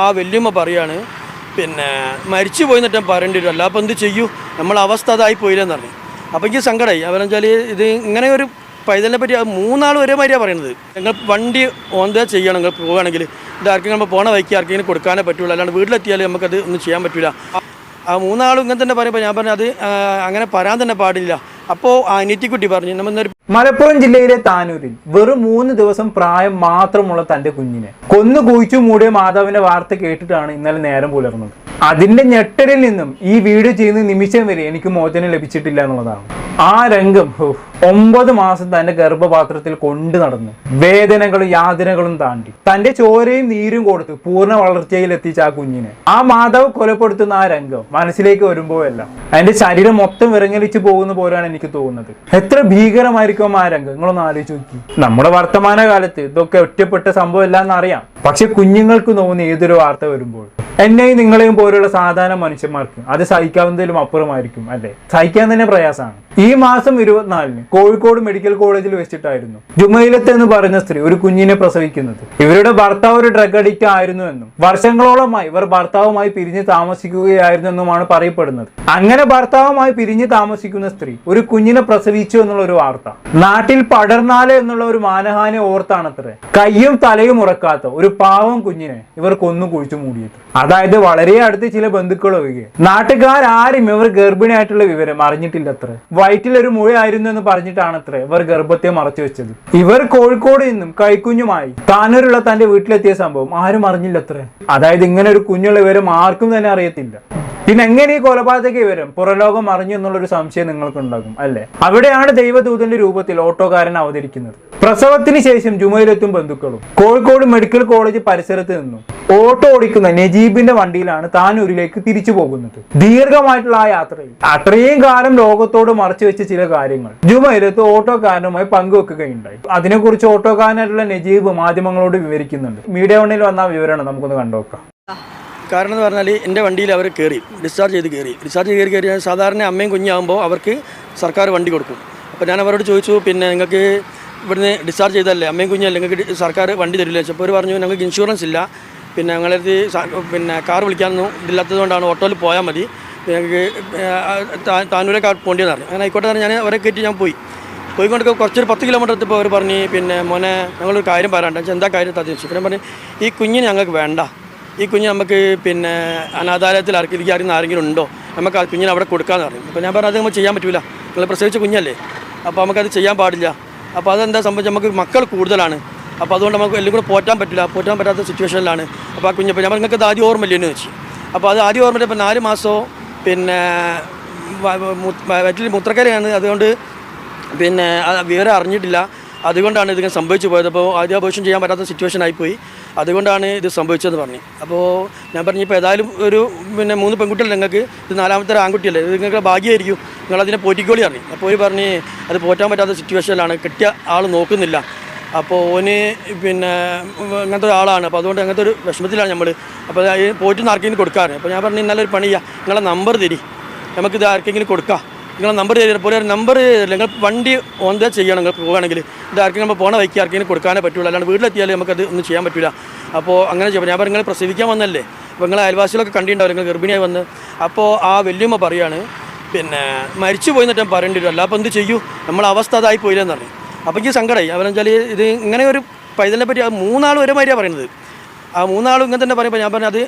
ആ വല്യമ്മ പറയാണ് പിന്നെ മരിച്ചു പോയി എന്നിട്ട് പറയേണ്ടി വരും. അല്ല അപ്പം എന്ത് ചെയ്യൂ? നമ്മൾ അവസ്ഥ അതായി പോയില്ലെന്ന് പറഞ്ഞു. അപ്പോൾ എനിക്ക് സങ്കടമായി അവരെന്ന് വെച്ചാൽ ഇത് ഇങ്ങനെ ഒരു പൈതലിനെ പറ്റി മൂന്നാൾ ഒരേ മാതിരിയാണ് പറയുന്നത് നിങ്ങൾ വണ്ടി ഓന്താ ചെയ്യണം. നിങ്ങൾ പോവുകയാണെങ്കിൽ ഇത് ആർക്കെങ്കിലും നമ്മൾ പോണ വൈക്കി ആർക്കെങ്കിലും കൊടുക്കാനേ പറ്റുള്ളൂ അല്ലാണ്ട് വീട്ടിലെത്തിയാൽ നമുക്കത് ഒന്നും ചെയ്യാൻ പറ്റില്ല ആ മൂന്നാളും ഇങ്ങനെ തന്നെ പറയുമ്പോൾ ഞാൻ പറഞ്ഞു അത് അങ്ങനെ പറയാൻ തന്നെ പാടില്ല. അപ്പോൾ ആ അനിയത്തിക്കുട്ടി പറഞ്ഞു നമ്മൾ ഇന്നൊരു മലപ്പുറം ജില്ലയിലെ താനൂരിൽ വെറും മൂന്ന് ദിവസം പ്രായം മാത്രമുള്ള തന്റെ കുഞ്ഞിനെ കൊന്നു കുഴിച്ചു മൂടിയ മാതാവിന്റെ വാർത്ത കേട്ടിട്ടാണ് ഇന്നലെ നേരം പുലർന്നത്. അതിന്റെ ഞെട്ടലിൽ നിന്നും ഈ വീഡിയോ ചെയ്യുന്ന നിമിഷം വരെ എനിക്ക് മോചനം ലഭിച്ചിട്ടില്ല എന്നുള്ളതാണ്. ആ രംഗം ഒമ്പത് മാസം തന്റെ ഗർഭപാത്രത്തിൽ കൊണ്ടു നടന്നു. വേദനകളും യാതനകളും താണ്ടി. തന്റെ ചോരയും നീരും കൊടുത്ത് പൂർണ വളർച്ചയിൽ എത്തിച്ച ആ കുഞ്ഞിനെ. ആ മാതാവ് കൊലപ്പെടുത്തുന്ന ആ രംഗം മനസ്സിലേക്ക് വരുമ്പോഴെല്ലാം അതിന്റെ ശരീരം മൊത്തം വിറങ്ങലിച്ചു പോകുന്ന പോലെയാണ് എനിക്ക് തോന്നുന്നത്. എത്ര ഭീകരമായിരിക്കും ആ രംഗം? നിങ്ങളൊന്ന് ആലോചിച്ച് നോക്കി. നമ്മുടെ വർത്തമാന കാലത്ത് ഇതൊക്കെ ഒറ്റപ്പെട്ട സംഭവം അല്ല അറിയാം. പക്ഷെ കുഞ്ഞുങ്ങൾക്ക് തോന്നുന്ന ഏതൊരു വാർത്ത വരുമ്പോൾ എന്നെയും നിങ്ങളെയും പോലുള്ള സാധാരണ മനുഷ്യന്മാർക്ക് അത് സഹിക്കാവുന്നതിലും അപ്പുറമായിരിക്കും അല്ലെ? സഹിക്കാൻ തന്നെ പ്രയാസമാണ്. ഈ മാസം ഇരുപത്തിനാലിന് കോഴിക്കോട് മെഡിക്കൽ കോളേജിൽ വെച്ചിട്ടായിരുന്നു. ജുമൈലത്ത് എന്ന് പറയുന്ന സ്ത്രീ ഒരു കുഞ്ഞിനെ പ്രസവിക്കുന്നത്. ഇവരുടെ ഭർത്താവ് ഒരു ഡ്രഗ് അഡിക്റ്റ് ആയിരുന്നു എന്നും വർഷങ്ങളോളമായി ഇവർ ഭർത്താവുമായി പിരിഞ്ഞ് താമസിക്കുകയായിരുന്നു എന്നുമാണ് പറയപ്പെടുന്നത്. അങ്ങനെ ഭർത്താവുമായി പിരിഞ്ഞ് താമസിക്കുന്ന സ്ത്രീ ഒരു കുഞ്ഞിനെ പ്രസവിച്ചു എന്നുള്ള ഒരു വാർത്ത. നാട്ടിൽ പടർന്നാൽ എന്നുള്ള ഒരു മാനഹാനി ഓർത്താണത്രേ. കയ്യും തലയും ഉറക്കാത്ത ഒരു പാവം കുഞ്ഞിനെ ഇവർ കൊന്നു കുഴിച്ചു മൂടിയത് അതായത് വളരെ അടുത്ത് ചില ബന്ധുക്കൾ ഒഴികെ. നാട്ടുകാരും ഇവർ ഗർഭിണിയായിട്ടുള്ള വിവരം അറിഞ്ഞിട്ടില്ലത്രേ. വയറ്റിൽ ഒരു മുഴയായിരുന്നു എന്ന് പറഞ്ഞിട്ടാണത്രേ ഇവർ ഗർഭത്തെ മറച്ചു വെച്ചത്. ഇവർ കോഴിക്കോട് നിന്നും കൈക്കുഞ്ഞുമായി താനൂരുള്ള തന്റെ വീട്ടിലെത്തിയ സംഭവം ആരും അറിഞ്ഞില്ല അറിഞ്ഞില്ലത്രേ അതായത് ഇങ്ങനെ ഒരു കുഞ്ഞുള്ള വിവരം ആർക്കും തന്നെ അറിയത്തില്ല. പിന്നെ എങ്ങനെ ഈ കൊലപാതക വിവരം പുറലോകം അറിഞ്ഞു എന്നുള്ളൊരു സംശയം നിങ്ങൾക്ക് ഉണ്ടാകും അല്ലെ? അവിടെയാണ് ദൈവദൂതന്റെ രൂപത്തിൽ ഓട്ടോകാരൻ അവതരിക്കുന്നത്. പ്രസവത്തിന് ശേഷം ജുമയിലെത്തും ബന്ധുക്കളും. കോഴിക്കോട് മെഡിക്കൽ കോളേജ് പരിസരത്ത് നിന്നും ഓട്ടോ ഓടിക്കുന്ന നജീബിന്റെ വണ്ടിയിലാണ് താൻ താനൂരിലേക്ക് തിരിച്ചു പോകുന്നത്. ദീർഘമായിട്ടുള്ള ആ യാത്രയിൽ അത്രയും കാലം ലോകത്തോട് മറച്ചു വെച്ച ചില കാര്യങ്ങൾ ജുമയിലത്ത് ഓട്ടോക്കാരനുമായി പങ്കുവെക്കുകയുണ്ടായി. അതിനെക്കുറിച്ച് ഓട്ടോക്കാരനായിട്ടുള്ള നജീബ് മാധ്യമങ്ങളോട് വിവരിക്കുന്നുണ്ട്. മീഡിയ വണ്ണിൽ വന്ന വിവരണം നമുക്കൊന്ന് കണ്ടുനോക്കാം. കാരണം എന്ന് പറഞ്ഞാൽ എന്റെ വണ്ടിയിൽ അവർ കയറി ഡിസ്ചാർജ് ചെയ്ത് കയറി. ഡിസ്ചാർജ് കയറി കഴിഞ്ഞാൽ സാധാരണ അമ്മയും കുഞ്ഞാകുമ്പോൾ അവർക്ക് സർക്കാർ വണ്ടി കൊടുക്കും. അപ്പോൾ ഞാൻ അവരോട് ചോദിച്ചു പിന്നെ നിങ്ങൾക്ക് ഇവിടുന്ന് ഡിസ്ചാർജ് ചെയ്തല്ലേ അമ്മയും കുഞ്ഞല്ലേ നിങ്ങൾക്ക് സർക്കാർ വണ്ടി തരില്ല? അപ്പോൾ അവർ പറഞ്ഞു ഞങ്ങൾക്ക് ഇൻഷുറൻസ് ഇല്ല. പിന്നെ ഞങ്ങളടുത്ത് പിന്നെ കാർ വിളിക്കാനൊന്നും ഇതില്ലാത്തത് കൊണ്ടാണ് ഓട്ടോയിൽ പോയാൽ മതി. ഞങ്ങൾക്ക് താനൂരെ കാർ പോകേണ്ടതെന്ന് പറഞ്ഞു. അങ്ങനെ ആയിക്കോട്ടെ ഞാൻ അവരെ കയറ്റി ഞാൻ പോയി. പോയിക്കൊണ്ടൊക്കെ കുറച്ചൊരു പത്ത് കിലോമീറ്റർ എത്തിയപ്പോൾ അവർ പറഞ്ഞ് പിന്നെ മോനെ ഞങ്ങളൊരു കാര്യം പറയാണ്ട്. എന്താ കാര്യം? താത്തി വെച്ചു പിന്നെ പറഞ്ഞ് ഈ കുഞ്ഞിന് ഞങ്ങൾക്ക് വേണ്ട. ഈ കുഞ്ഞ് നമുക്ക് പിന്നെ അനാഥാലയത്തിൽ ആർക്കും അറിയുന്ന ആരെങ്കിലും ഉണ്ടോ? നമുക്ക് ആ കുഞ്ഞിനെ അവിടെ കൊടുക്കാമെന്ന് പറഞ്ഞു. അപ്പോൾ ഞാൻ പറഞ്ഞത് നമുക്ക് ചെയ്യാൻ പറ്റില്ല നിങ്ങൾ പ്രസവിച്ച കുഞ്ഞല്ലേ? അപ്പോൾ നമുക്കത് ചെയ്യാൻ പാടില്ല. അപ്പോൾ അതെന്താ സംബന്ധിച്ച് നമുക്ക് മക്കൾ കൂടുതലാണ്. അപ്പോൾ അതുകൊണ്ട് നമുക്ക് എല്ലാം കൂടെ പോറ്റാൻ പറ്റില്ല. പോറ്റാൻ പറ്റാത്ത സിറ്റുവേഷനിലാണ് അപ്പോൾ ആ കുഞ്ഞപ്പോൾ ഞാൻ നിങ്ങൾക്ക് അത് ആദ്യം ഓർമ്മയില്ലെന്ന് വെച്ചു അപ്പോൾ അത് ആദ്യം ഓർമ്മയില്ല. ഇപ്പോൾ നാല് മാസമോ പിന്നെ വയറ്റിൽ മുത്രക്കരയാണ്. അതുകൊണ്ട് പിന്നെ വിവരം അറിഞ്ഞിട്ടില്ല. അതുകൊണ്ടാണ് ഇതിങ്ങനെ സംഭവിച്ചു പോയത്. അപ്പോൾ ആദ്യാപേക്ഷം ചെയ്യാൻ പറ്റാത്ത സിറ്റുവേഷൻ ആയിപ്പോയി. അതുകൊണ്ടാണ് ഇത് സംഭവിച്ചതെന്ന് പറഞ്ഞു. അപ്പോൾ ഞാൻ പറഞ്ഞു ഇപ്പോൾ ഏതായാലും ഒരു പിന്നെ മൂന്ന് പെൺകുട്ടികൾ നിങ്ങൾക്ക്. ഇത് നാലാമത്തെ ആൺകുട്ടിയല്ലേ. ഇത് നിങ്ങൾക്ക് ഭാഗ്യമായിരിക്കും. നിങ്ങളതിനെ പോറ്റിക്കോളി പറഞ്ഞു. അപ്പോൾ ഒരു പറഞ്ഞ് അത് പോറ്റാൻ പറ്റാത്ത സിറ്റുവേഷനിലാണ് കിട്ടിയ ആൾ നോക്കുന്നില്ല. അപ്പോൾ ഓന് പിന്നെ അങ്ങനത്തെ ഒരാളാണ് അപ്പോൾ അതുകൊണ്ട് അങ്ങനത്തെ ഒരു വിഷമത്തിലാണ് നമ്മൾ അപ്പോൾ പോയിട്ട് ആർക്കെങ്കിലും കൊടുക്കാറ്? അപ്പോൾ ഞാൻ പറഞ്ഞു ഇന്നലെ ഒരു പണി ചെയ്യാം. നിങ്ങളെ നമ്പർ തരി. നമുക്കിത് ആർക്കെങ്കിലും കൊടുക്കാം. നിങ്ങളെ നമ്പർ തരിക പോലെ നമ്പർ നിങ്ങൾ വണ്ടി ഓന്താ ചെയ്യണം നിങ്ങൾ പോകുകയാണെങ്കിൽ ഇത് ആർക്കെങ്കിലും നമ്മൾ പോണ വൈക്കി ആർക്കെങ്കിലും കൊടുക്കാനേ പറ്റുള്ളൂ. അല്ലാണ്ട് വീട്ടിലെത്തിയാൽ നമുക്കത് ഒന്നും ചെയ്യാൻ പറ്റില്ല അപ്പോൾ അങ്ങനെ ചെയ്യാം. ഞാൻ പറഞ്ഞു നിങ്ങൾ പ്രസവിക്കാൻ വന്നല്ലേ? അപ്പോൾ നിങ്ങൾ അയൽവാസികളൊക്കെ കണ്ടിട്ടുണ്ടാവും നിങ്ങൾ ഗർഭിണിയായി വന്ന്. അപ്പോൾ ആ വല്യമ്മ പറയാണ് പിന്നെ മരിച്ചു പോയി എന്നിട്ട് ഞാൻ പറയേണ്ടി വരും. അല്ല അപ്പോൾ എന്ത് ചെയ്യൂ? നമ്മളെ അവസ്ഥ അതായി പോയില്ലെന്ന് പറഞ്ഞു അപ്പോൾ എനിക്ക് സങ്കടമായി അവരെന്ന് വെച്ചാൽ ഇത് ഇങ്ങനെ ഒരു പൈതലിനെ പറ്റി മൂന്നാൾ ഒരേ മാതിരിയാണ് പറയുന്നത് ആ മൂന്നാളും ഇങ്ങനെ തന്നെ പറയുമ്പോൾ ഞാൻ പറഞ്ഞു അത്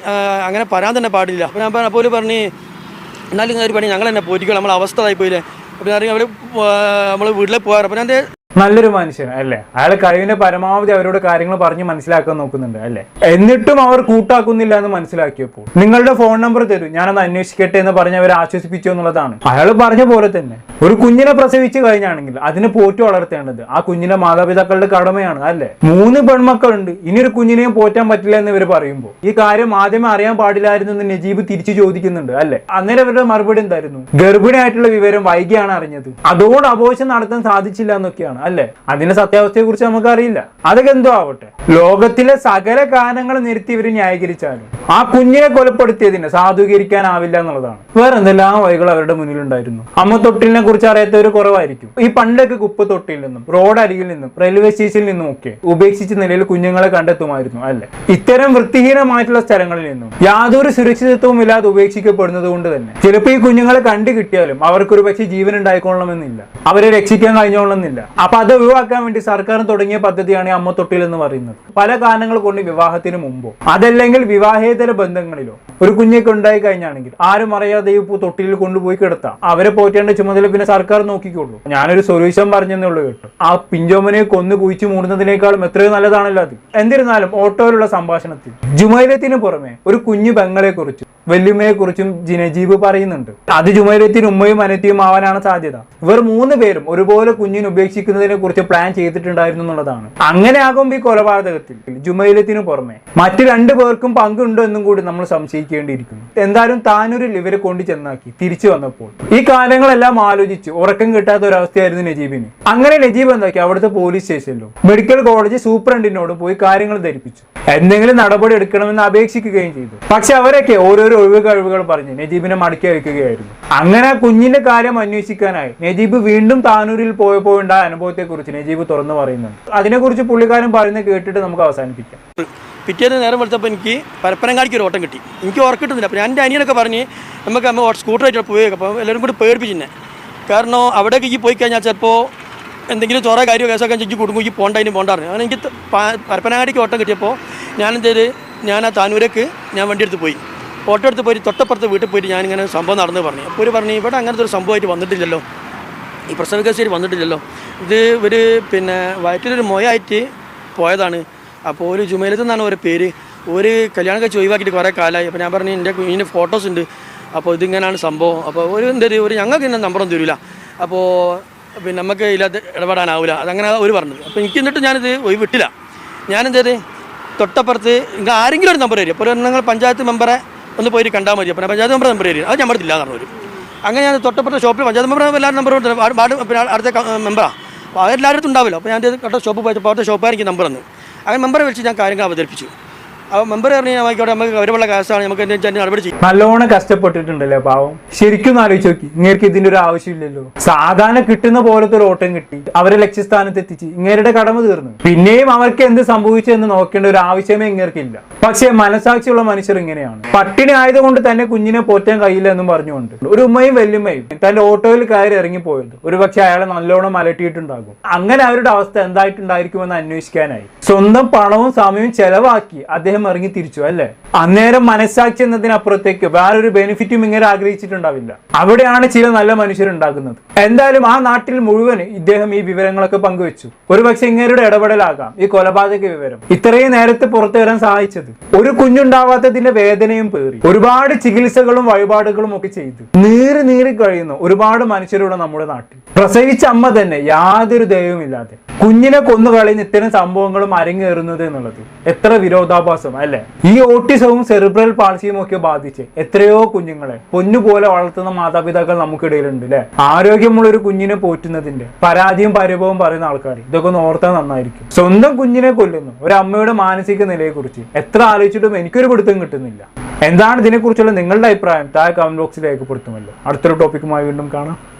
അങ്ങനെ പറയാൻ തന്നെ പാടില്ല. അപ്പോൾ ഞാൻ അപ്പോൾ ഒരു പറഞ്ഞ് എന്നാലും ഒരു പണി ഞങ്ങൾ തന്നെ പോയിരിക്കും നമ്മളെ അവസ്ഥ ആയിപ്പോയില്ലേ അപ്പോൾ ഞാൻ അവർ നമ്മൾ വീട്ടിലേക്ക് പോകാറ്. അപ്പോൾ ഞാൻ നല്ലൊരു മനുഷ്യൻ അല്ലേ? അയാൾ കഴിവിന്റെ പരമാവധി അവരോട് കാര്യങ്ങൾ പറഞ്ഞ് മനസ്സിലാക്കാൻ നോക്കുന്നുണ്ട് അല്ലേ? എന്നിട്ടും അവർ കൂട്ടാക്കുന്നില്ല എന്ന് മനസ്സിലാക്കിയപ്പോൾ നിങ്ങളുടെ ഫോൺ നമ്പർ തരൂ ഞാനത് അന്വേഷിക്കട്ടെ എന്ന് പറഞ്ഞ് അവരെ ആശ്വസിപ്പിച്ചു എന്നുള്ളതാണ്. അയാൾ പറഞ്ഞ പോലെ തന്നെ ഒരു കുഞ്ഞിനെ പ്രസവിച്ചു കഴിഞ്ഞാണെങ്കിൽ അതിനെ പോറ്റി വളർത്തേണ്ടത് ആ കുഞ്ഞിന്റെ മാതാപിതാക്കളുടെ കടമയാണ് അല്ലേ? മൂന്ന് പെൺമക്കളുണ്ട് ഇനി ഒരു കുഞ്ഞിനെയും പോറ്റാൻ പറ്റില്ല എന്ന് ഇവർ പറയുമ്പോൾ ഈ കാര്യം ആദ്യമേ അറിയാൻ പാടില്ലായിരുന്നു എന്ന് നജീബ് തിരിച്ചു ചോദിക്കുന്നുണ്ട് അല്ലേ? അന്നേരം അവരുടെ മറുപടി എന്തായിരുന്നു? ഗർഭിണിയായിട്ടുള്ള വിവരം വൈകിയാണ് അറിഞ്ഞത്. അതോട് അപോഷം നടത്താൻ സാധിച്ചില്ല എന്നൊക്കെയാണ്. അല്ലേ? അതിന്റെ സത്യാവസ്ഥയെ കുറിച്ച് നമുക്ക് അറിയില്ല അതൊക്കെ എന്തോ ആവട്ടെ. ലോകത്തിലെ സകല കാരണങ്ങൾ നിരത്തി ഇവർ ന്യായീകരിച്ചാലും ആ കുഞ്ഞിനെ കൊലപ്പെടുത്തിയതിനെ സാധൂകരിക്കാനാവില്ല എന്നുള്ളതാണ്. വേറെ എന്തെല്ലാം വഴികൾ അവരുടെ മുന്നിലുണ്ടായിരുന്നു. അമ്മ തൊട്ടിലിനെ കുറിച്ച് അറിയാത്തവർ കുറവായിരിക്കും. ഈ പണ്ടൊക്കെ കുപ്പ് തൊട്ടിൽ നിന്നും റോഡ് അരികിൽ നിന്നും റെയിൽവേ സ്റ്റേഷനിൽ നിന്നും ഒക്കെ ഉപേക്ഷിച്ച നിലയിൽ കുഞ്ഞുങ്ങളെ കണ്ടെത്തുമായിരുന്നു അല്ലെ? ഇത്തരം വൃത്തിഹീനമായിട്ടുള്ള സ്ഥലങ്ങളിൽ നിന്നും യാതൊരു സുരക്ഷിതത്വവും ഇല്ലാതെ ഉപേക്ഷിക്കപ്പെടുന്നത് കൊണ്ട് തന്നെ ചിലപ്പോൾ ഈ കുഞ്ഞുങ്ങളെ കണ്ടു കിട്ടിയാലും അവർക്കൊരു പക്ഷേ ജീവൻ ഉണ്ടായിക്കൊള്ളണമെന്നില്ല. അവരെ രക്ഷിക്കാൻ കഴിഞ്ഞോളണമെന്നില്ല. അപ്പൊ അത് ഒഴിവാക്കാൻ വേണ്ടി സർക്കാർ തുടങ്ങിയ പദ്ധതിയാണ് അമ്മ തൊട്ടിൽ എന്ന് പറയുന്നത്. പല കാരണങ്ങൾ കൊണ്ട് വിവാഹത്തിന് മുമ്പോ അതല്ലെങ്കിൽ വിവാഹേതര ബന്ധങ്ങളിലോ ഒരു കുഞ്ഞൊക്കെ ഉണ്ടായി കഴിഞ്ഞാണെങ്കിൽ ആരും അറിയാതെ ഈ തൊട്ടിൽ കൊണ്ടുപോയി കിടത്താം. അവരെ പോറ്റേണ്ട ചുമതല പിന്നെ സർക്കാർ നോക്കിക്കോളൂ. ഞാനൊരു സൊല്യൂഷൻ പറഞ്ഞെന്നേ ഉള്ളൂ കേട്ടോ. ആ പിഞ്ചോമനെ കൊന്നു കുഴിച്ചു മൂടുന്നതിനേക്കാളും എത്രയോ നല്ലതാണല്ലോ അത്. എന്നിരുന്നാലും ഓട്ടോയിലുള്ള സംഭാഷണത്തിൽ ജുമൈലത്തിന് പുറമെ ഒരു കുഞ്ഞു പെങ്ങളെ കുറിച്ചും വല്യമ്മയെ കുറിച്ചും ജിനജീബ് പറയുന്നുണ്ട്. അത് ജുമൈലത്തിന് ഉമ്മയും അനത്തിയും ആവാനാണ് സാധ്യത. ഇവർ മൂന്ന് പേരും ഒരുപോലെ കുഞ്ഞിനെ ഉപേക്ഷിക്കുന്നതിനെ കുറിച്ച് പ്ലാൻ ചെയ്തിട്ടുണ്ടായിരുന്നു എന്നുള്ളതാണ്. അങ്ങനെ ആകും ഈ കൊലപാതകത്തിൽ. ജുമൈലത്തിന് പുറമെ മറ്റു രണ്ടു പേർക്കും പങ്കുണ്ടോ എന്നും കൂടി നമ്മൾ സംശയിക്കേണ്ടിയിരിക്കുന്നു. എന്തായാലും താനൂരിൽ ഇവരെ കൊണ്ടു ചെന്നാക്കി തിരിച്ചു വന്നപ്പോൾ ഈ കാര്യങ്ങളെല്ലാം ആലോചിച്ച് ഉറക്കം കിട്ടാത്ത ഒരവസ്ഥയായിരുന്നു നജീബിന്. അങ്ങനെ നജീബ് എന്താക്കി? അവിടുത്തെ പോലീസ് സ്റ്റേഷനിലും മെഡിക്കൽ കോളേജ് സൂപ്രണ്ടിനോട് പോയി കാര്യങ്ങൾ ധരിപ്പിച്ചു. എന്തെങ്കിലും നടപടി എടുക്കണമെന്ന് അപേക്ഷിക്കുകയും ചെയ്തു. പക്ഷെ അവരൊക്കെ ഓരോരോ ഒഴിവ് കഴിവുകൾ പറഞ്ഞ് നജീബിനെ മടക്കി അയക്കുകയായിരുന്നു. അങ്ങനെ കുഞ്ഞിന്റെ കാര്യം അന്വേഷിക്കാനായി നജീബ് വീണ്ടും താനൂരിൽ പോയപ്പോഴുണ്ടായ അനുഭവത്തെ കുറിച്ച് നജീബ് തുറന്നു പറയുന്നുണ്ട്. അതിനെക്കുറിച്ച് പുള്ളിക്കാരൻ പറയുന്നത് കേട്ടിട്ട് നമുക്ക് അവസാനിപ്പിക്കാം. പിറ്റേന്ന് നേരം വിളിച്ചപ്പോൾ എനിക്ക് പരപ്പനങ്ങാടിക്ക് ഒരു ഓട്ടം കിട്ടി. എനിക്ക് ഓർക്കിട്ടുന്നില്ല അപ്പോൾ എന്റെ അനിയനൊക്കെ പറഞ്ഞ് നമുക്ക് അമ്മ സ്കൂട്ടറായിട്ട് പോയി. അപ്പോൾ എല്ലാവരും കൂടി പേടിപ്പിച്ചിന്നെ കാരണം അവിടേക്ക് ഈ പോയി കഴിഞ്ഞാൽ ചിലപ്പോൾ എന്തെങ്കിലും ചോറ കാര്യമോ കേസൊക്കെ എനിക്ക് കുടുങ്ങും ഈ ഇനി പോണ്ടായിരുന്നു അങ്ങനെ എനിക്ക് പരപ്പനങ്ങാടിക്ക് ഓട്ടം കിട്ടിയപ്പോൾ ഞാൻ എന്ത് ഞാൻ ആ താനൂരേക്ക് ഞാൻ വണ്ടി എടുത്ത് പോയി. ഓട്ടോ എടുത്ത് പോയി തൊട്ടപ്പുറത്ത് വീട്ടിൽ പോയിട്ട് ഞാനിങ്ങനെ സംഭവം നടന്നു പറഞ്ഞു. അപ്പോൾ ഒരു പറഞ്ഞു ഇവിടെ അങ്ങനത്തെ ഒരു സംഭവമായിട്ട് വന്നിട്ടില്ലല്ലോ. ഈ പ്രസവ കേസിൽ വന്നിട്ടില്ലല്ലോ. ഇത് ഒരു പിന്നെ വയറ്റിലൊരു മൊയായിട്ട് പോയതാണ്. അപ്പോൾ ഒരു ജുമേലത്ത് നിന്നാണ് ഒരു പേര്. ഒരു കല്യാണം കഴിച്ച് ഒഴിവാക്കിയിട്ട് കുറേ കാലമായി. അപ്പോൾ ഞാൻ പറഞ്ഞു എന്റെ കുഞ്ഞിന്റെ ഫോട്ടോസ് ഉണ്ട്. അപ്പോൾ ഇതിങ്ങനെയാണ് സംഭവം. അപ്പോൾ ഒരു എന്താ ഒരു- ഞങ്ങൾക്ക് ഇന്ന നമ്പറൊന്നും തരില്ല അപ്പോൾ പിന്നെ നമുക്ക് ഇല്ലാത്ത ഇടപെടാനാവില്ല അതങ്ങനെ ഒരു പറഞ്ഞത്. അപ്പോൾ എനിക്ക് എന്നിട്ട് ഞാനിത് ഒഴിവിട്ടില്ല. വിട്ടില്ല ചെയ്ത്? തൊട്ടപ്പുറത്ത് ഇങ്ങനെ ആരെങ്കിലും ഒരു നമ്പർ തരും. അപ്പോൾ നിങ്ങൾ പഞ്ചായത്ത് മെമ്പറെ ഒന്ന് പോയി കണ്ടാൽ മതി. അപ്പം പഞ്ചായത്ത് മെമ്പർ നമ്പർ തരും. അത് നമ്മുടെ ഇല്ല എന്ന് പറഞ്ഞു അങ്ങനെ ഞാൻ തൊട്ടപ്പുറത്തെ ഷോപ്പിൽ പഞ്ചായത്ത് മെമ്പർ എല്ലാവരും നമ്പർ കൊടുത്തു വാർഡ് പിന്നെ അടുത്ത മെമ്പറാണ് അപ്പോൾ അവരെല്ലാവരും ഉണ്ടാവില്ല. അപ്പോൾ ഞാൻ കട്ട ഷോപ്പ് പോയപ്പോൾ അവിടുത്തെ ഷോപ്പുകാർ എനിക്ക് നമ്പർ തന്നു. അങ്ങനെ മെമ്പറെ വിളിച്ച് ഞാൻ കാര്യങ്ങൾ അവതരിപ്പിച്ചു. നല്ലോണം കഷ്ടപ്പെട്ടിട്ടുണ്ടല്ലേ പാവം? ശരിക്കും ആലോചിച്ചു ആലോചിച്ച് നോക്കി ഇങ്ങേർക്ക് ഇതിന്റെ ഒരു ആവശ്യമില്ലല്ലോ. സാധാരണ കിട്ടുന്ന പോലത്തെ ഒരു ഓട്ടം കിട്ടി അവരെ ലക്ഷ്യസ്ഥാനത്ത് എത്തിച്ച് ഇങ്ങേരുടെ കടമ തീർന്നു. പിന്നെയും അവർക്ക് എന്ത് സംഭവിച്ചു എന്ന് നോക്കേണ്ട ഒരു ആവശ്യമേ ഇങ്ങേർക്കില്ല പക്ഷേ മനസാക്ഷിയുള്ള മനുഷ്യർ ഇങ്ങനെയാണ്. പട്ടിണി ആയതുകൊണ്ട് തന്നെ കുഞ്ഞിനെ പോറ്റാൻ കഴിയില്ല എന്നും പറഞ്ഞുകൊണ്ട്. ഒരു ഉമ്മയും വല്യമ്മയും തന്റെ ഓട്ടോയിൽ കയറി ഇറങ്ങിപ്പോയത്. ഒരു പക്ഷെ അയാളെ നല്ലോണം അലട്ടിയിട്ടുണ്ടാകും അങ്ങനെ അവരുടെ അവസ്ഥ എന്തായിട്ടുണ്ടായിരിക്കുമെന്ന് അന്വേഷിക്കാനായി. സ്വന്തം പണവും സമയവും ചെലവാക്കി അദ്ദേഹം ഇറങ്ങി തിരിച്ചു അല്ലേ? അന്നേരം മനസ്സാക്ഷി എന്നതിനപ്പുറത്തേക്ക് വേറൊരു ബെനിഫിറ്റും ഇങ്ങനെ ആഗ്രഹിച്ചിട്ടുണ്ടാവില്ല. അവിടെയാണ് ചില നല്ല മനുഷ്യരുണ്ടാകുന്നത്. എന്തായാലും ആ നാട്ടിൽ മുഴുവൻ ഇദ്ദേഹം ഈ വിവരങ്ങളൊക്കെ പങ്കുവെച്ചു. ഒരുപക്ഷെ ഇങ്ങനെ ഇടപെടലാകാം ഈ കൊലപാതക വിവരം. ഇത്രയും നേരത്തെ പുറത്തു വരാൻ സഹായിച്ചത് ഒരു കുഞ്ഞുണ്ടാവാത്തതിന്റെ വേദനയും പേറി. ഒരുപാട് ചികിത്സകളും വഴിപാടുകളും ഒക്കെ ചെയ്ത് നീറി നീറി കഴിയുന്ന ഒരുപാട് മനുഷ്യരുടെ നമ്മുടെ നാട്ടിൽ. പ്രസവിച്ച അമ്മ തന്നെ യാതൊരു ദയവുമില്ലാതെ കുഞ്ഞിനെ കൊന്നു കളയുന്ന ഇത്തരം സംഭവങ്ങളും അരങ്ങേറുന്നത് എന്നുള്ളത് എത്ര വിരോധാഭാസം അല്ലെ? ഈ ഓട്ടിസവും സെറിബ്രൽ പാൾസിയും ഒക്കെ ബാധിച്ച് എത്രയോ കുഞ്ഞുങ്ങളെ പൊന്നുപോലെ വളർത്തുന്ന മാതാപിതാക്കൾ നമുക്കിടയിലുണ്ട് അല്ലെ ആരോഗ്യമുള്ള ഒരു കുഞ്ഞിനെ പോറ്റുന്നതിന്റെ പരാതിയും പരിഭവവും പറയുന്ന ആൾക്കാർ ഇതൊക്കെ ഒന്ന് ഓർത്താൽ നന്നായിരിക്കും. സ്വന്തം കുഞ്ഞിനെ കൊല്ലുന്നു. ഒരു അമ്മയുടെ മാനസിക നിലയെക്കുറിച്ച് എത്ര ആലോചിച്ചിട്ടും എനിക്കൊരു പിടുത്തം കിട്ടുന്നില്ല. എന്താണ് ഇതിനെക്കുറിച്ചുള്ള നിങ്ങളുടെ അഭിപ്രായം? താഴെ കമന്റ് ബോക്സിൽ രേഖപ്പെടുത്തുമല്ലോ അടുത്തൊരു ടോപ്പിക്കുമായി വീണ്ടും കാണാം.